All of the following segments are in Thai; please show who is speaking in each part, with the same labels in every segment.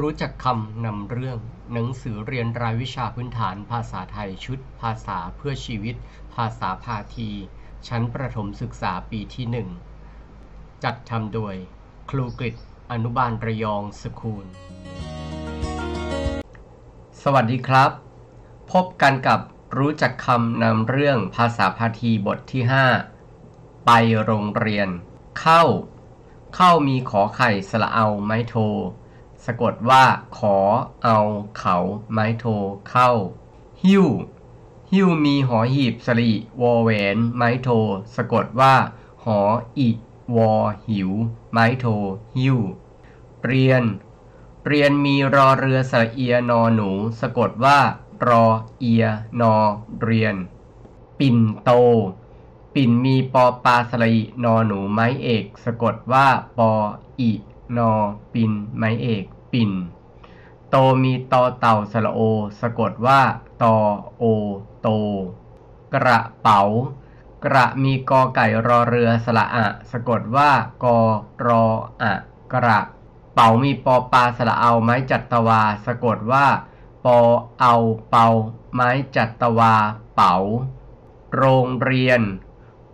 Speaker 1: รู้จักคำนำเรื่อง หนังสือเรียนรายวิชาพื้นฐานภาษาไทยชุด ภาษาเพื่อชีวิต ภาษาพาที ชั้นประถมศึกษาปีที่หนึ่งจัดทำโดย ครูกฤษอนุบาลระยองสคูล สวัสดีครับ พบกันกับรู้จักคำนำเรื่องภาษาพาทีบทที่ 5 ไปโรงเรียน เข้า เข้ามีขอไข่สระเอาไม้โท สะกดว่าขอเอาเขาไม้โทเข้า หิ้ว หิ้วมีหอหีบสลีวอแหวนไม้โท สะกดว่า หออิวอหิว ไม้โท หิ้ว เรียน เรียนมีรอเรือสระเอียนอหนู สะกดว่า รอเอียนอเรียน ปิ่นโต ปิ่นมีปอปลาสระอินอหนูไม้เอก สะกดว่าปออิ นอ ปิน ไม้เอก ปิ่น โตมีตอเต่าสระโอ สะกดว่า ตอ โอ โต กระเป๋า กระมีกอไก่รอเรือสระอะ สะกดว่ากอรออะกระ เป๋ามีปอปลาสระเอาไม้จัตวา สะกดว่า ปอเอาเปาไม้จัตวา เป๋า โรงเรียน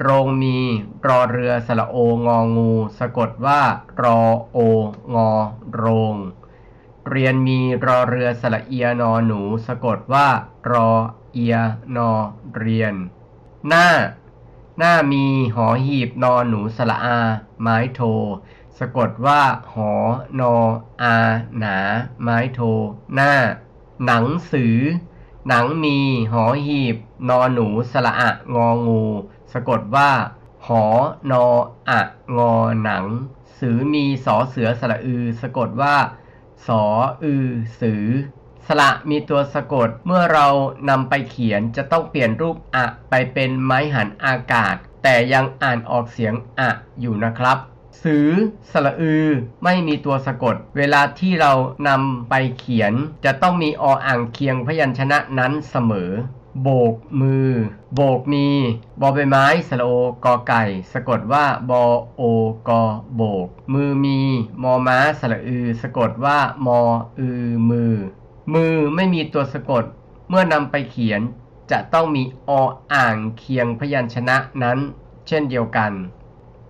Speaker 1: โรงมี รอเรือสระโององู สะกดว่า รอโองอโรง เรียนมีรอเรือสระเอียนอหนู สะกดว่า รอเอียนอเรียน หน้า หน้ามีหอหีบนอหนูสระอา ไม้โท สะกดว่า หอนออา หนา ไม้โท หน้า หนังสือ หนังมีหอหีบ นอหนูสระอะงองู สะกดว่า หอนออะงอหนัง สือมีสอเสือสระอือ สะกดว่าสออือสือ สระมีตัวสะกดเมื่อเรานำไปเขียนจะต้องเปลี่ยนรูปอะไปเป็นไม้หันอากาศ แต่ยังอ่านออกเสียงอะอยู่นะครับ สือสระอือ ไม่มีตัวสะกด เวลาที่เรานำไปเขียน จะต้องมีออ่างเคียงพยัญชนะนั้นเสมอ โบกมือ โบกมีบอใบไม้สระโอกอไก่ สะกดว่าบอโอกอโบก มือมี มอม้าสระอือ สะกดว่ามออือมือ มือไม่มีตัวสะกด เมื่อนำไปเขียนจะต้องมีออ่างเคียงพยัญชนะนั้น เช่นเดียวกัน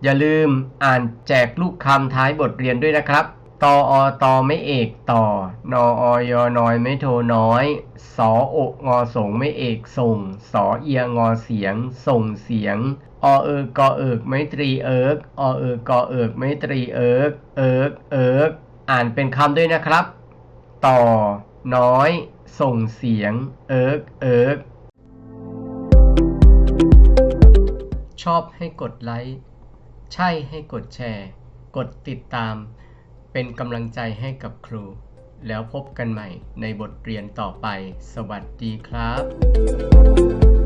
Speaker 1: อย่าลืมอ่านแจกลูกคำท้ายบทเรียนด้วยนะครับตออตอไม่เอกต่อนออยอนอยไม่โทน้อย สออกงอสงไม่เอกส่ง สอเอียงอเสียง ส่งเสียง อเอิกกอเอิกไม่ตรีเอิกอเอิกกอเอิกไม่ตรีเอิกเอิกเอิกอ่านเป็นคำด้วยนะครับ ต่อ น้อย ส่งเสียง เอิกเอิกชอบให้กดไลค์ ใช่ให้กดแชร์ กดติดตาม เป็นกำลังใจให้กับครู แล้วพบกันใหม่ในบทเรียนต่อไป สวัสดีครับ